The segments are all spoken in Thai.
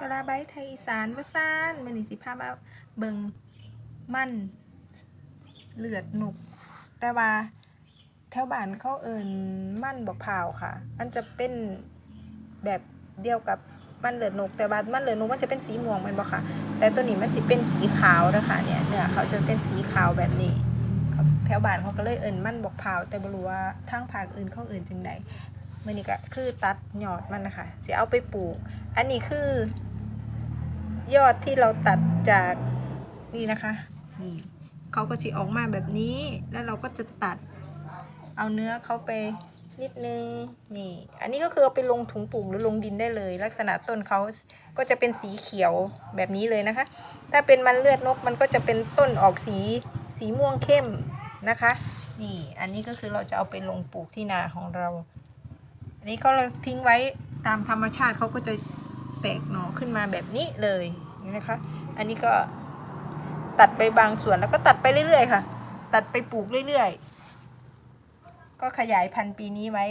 กะลาใบไทยอีสานว่าซ่านมื้อนี้สิพามาเบิ่งมันเลือดหนุก แต่ว่าแถวบ้านเขาเอิ้นมันบักพาวค่ะ มันจะเป็นแบบเดียวกับมันเหลือดนก แต่ว่ามันเหลือดนกมันจะเป็นสีม่วงม่นบ่ค่ะ แต่ตัวนี้มันสิเป็นสีขาวนะคะเนี่ยเนื้อเขาจะเป็นสีขาวแบบนี้แถวบ้านเขาก็เลยเอิ้นมันบักพาว แต่บ่รู้ว่าทางภาคอื่นเขาเอิ้นจังใดมื่อนี้ก็คือตัดหยอดมันนะคะจะเอาไปปลูก อันนี้คือ ยอดที่เราตัดจากนี่นะคะนี่เขาก็จะออกมาแบบนี้แล้วเราก็จะตัดเอาเนื้อเขาไปนิดนึงนี่ อันนี้ก็คือเอาไปลงถุงปลูกหรือลงดินได้เลย ลักษณะต้นเขาก็จะเป็นสีเขียวแบบนี้เลยนะคะ ถ้าเป็นมันเลือดนกมันก็จะเป็นต้นออกสีสีม่วงเข้มนะคะ นี่อันนี้ก็คือเราจะเอาไปลงปลูกที่นาของเรา อันนี้ก็เราทิ้งไว้ตามธรรมชาติเขาก็จะ กหน่อขึ้นมาแบบนี้เลยนะคะ อันนี้ก็ตัดไปบางส่วนแล้วก็ตัดไปเรื่อยๆค่ะ ตัดไปปลูกเรื่อยๆ ก็ขยายพันธุ์ปีนี้ไว้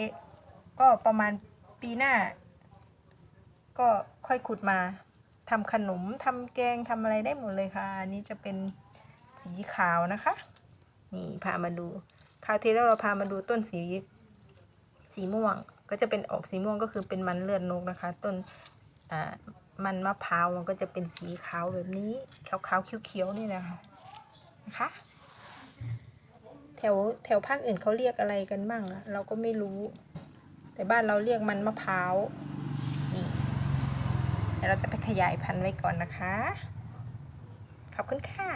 ก็ประมาณปีหน้า ก็ค่อยขุดมาทำขนมทำแกงทำอะไรได้หมดเลยค่ะ อันนี้จะเป็นสีขาวนะคะ นี่พามาดูคราวที่แล้วเราพามาดูต้นสีสีม่วงก็จะเป็นออกสีม่วงก็คือเป็นมันเลือดนกนะคะ ต้น มันมะพร้าวมันก็จะเป็นสีขาวแบบนี้ขาวขาวๆเขียวๆนี่แหละคะนะคะแถวแถวภาคอื่นเขาเรียกอะไรกันบ้างเราก็ไม่รู้ แต่บ้านเราเรียกมันมะพร้าวนี่เราจะไปขยายพันธุ์ไว้ก่อนนะคะ ขอบคุณค่ะ